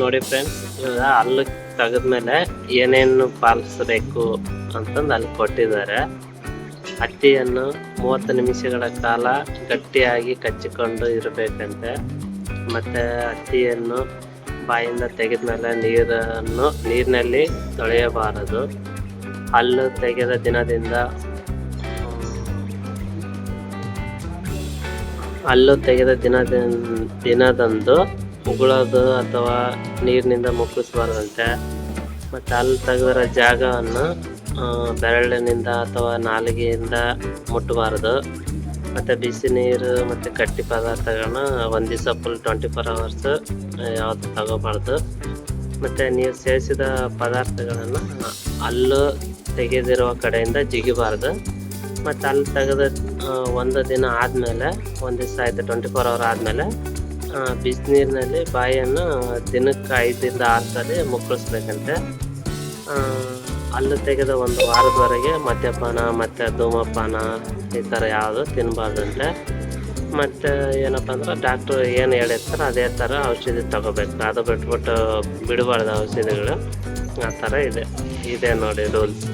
ನೋಡಿ ಫ್ರೆಂಡ್ಸ್ ಇವಾಗ ಅಲ್ಲಿ ತೆಗೆದ್ಮೇಲೆ ಏನೇನು ಪಾಲಿಸಬೇಕು ಅಂತಂದು ಅಲ್ಲಿ ಕೊಟ್ಟಿದ್ದಾರೆ. ಹತ್ತಿಯನ್ನು ಮೂವತ್ತು ನಿಮಿಷಗಳ ಕಾಲ ಗಟ್ಟಿಯಾಗಿ ಕಚ್ಚಿಕೊಂಡು ಇರಬೇಕಂತೆ. ಮತ್ತು ಹತ್ತಿಯನ್ನು ಬಾಯಿಂದ ತೆಗೆದ್ಮೇಲೆ ನೀರನ್ನು, ನೀರಿನಲ್ಲಿ ತೊಳೆಯಬಾರದು. ಹಲ್ಲು ತೆಗೆದ ದಿನದಿಂದ, ಹಲ್ಲು ತೆಗೆದ ದಿನದ ದಿನದಂದು ಉಗುಳೋದು ಅಥವಾ ನೀರಿನಿಂದ ಮುಕ್ಕಿಸಬಾರ್ದಂತೆ. ಮತ್ತು ಅಲ್ಲಿ ತೆಗೆದರ ಜಾಗವನ್ನು ಬೆರಳಿನಿಂದ ಅಥವಾ ನಾಲಿಗೆಯಿಂದ ಮುಟ್ಟಬಾರ್ದು ಮತ್ತು ಬಿಸಿ ನೀರು ಮತ್ತು ಗಟ್ಟಿ ಪದಾರ್ಥಗಳನ್ನ ಒಂದು ದಿವಸ ಫುಲ್ ಟ್ವೆಂಟಿ ಫೋರ್ ಅವರ್ಸ್ ಯಾವುದು ತಗೋಬಾರ್ದು. ಮತ್ತು ನೀವು ಸೇರಿಸಿದ ಪದಾರ್ಥಗಳನ್ನು ಅಲ್ಲೂ ತೆಗೆದಿರುವ ಕಡೆಯಿಂದ ಜಿಗಿಬಾರ್ದು. ಮತ್ತು ಅಲ್ಲಿ ತೆಗೆದ ಒಂದು ದಿನ ಆದಮೇಲೆ ಒಂದು ದಿವಸ ಆಯಿತು ಟ್ವೆಂಟಿ ಫೋರ್ ಅವರ್ ಆದಮೇಲೆ ಬಿಸಿನೀರಿನಲ್ಲಿ ಬಾಯಿಯನ್ನು ದಿನಕ್ಕೆ ಐದರಿಂದ ಆರು ಸಲ ಮುಕ್ಕಳಿಸ್ಬೇಕಂತೆ. ಅಲ್ಲಿ ತೆಗೆದ ಒಂದು ವಾರದವರೆಗೆ ಮದ್ಯಪಾನ, ಮತ್ತು ಧೂಮಪಾನ, ಈ ಥರ ಯಾವುದು ತಿನ್ನಬಾರ್ದಂತೆ ಮತ್ತು ಏನಪ್ಪ ಅಂದ್ರೆ ಡಾಕ್ಟ್ರು ಏನು ಹೇಳಿರ್ತಾರೆ ಅದೇ ಥರ ಔಷಧಿ ತಗೋಬೇಕು. ಅದು ಬಿಟ್ಬಿಟ್ಟು ಬಿಡಬಾರ್ದು ಔಷಧಿಗಳು. ಆ ಥರ ಇದೆ. ಇದೆ ನೋಡಿ ರೂಲ್ಸ್.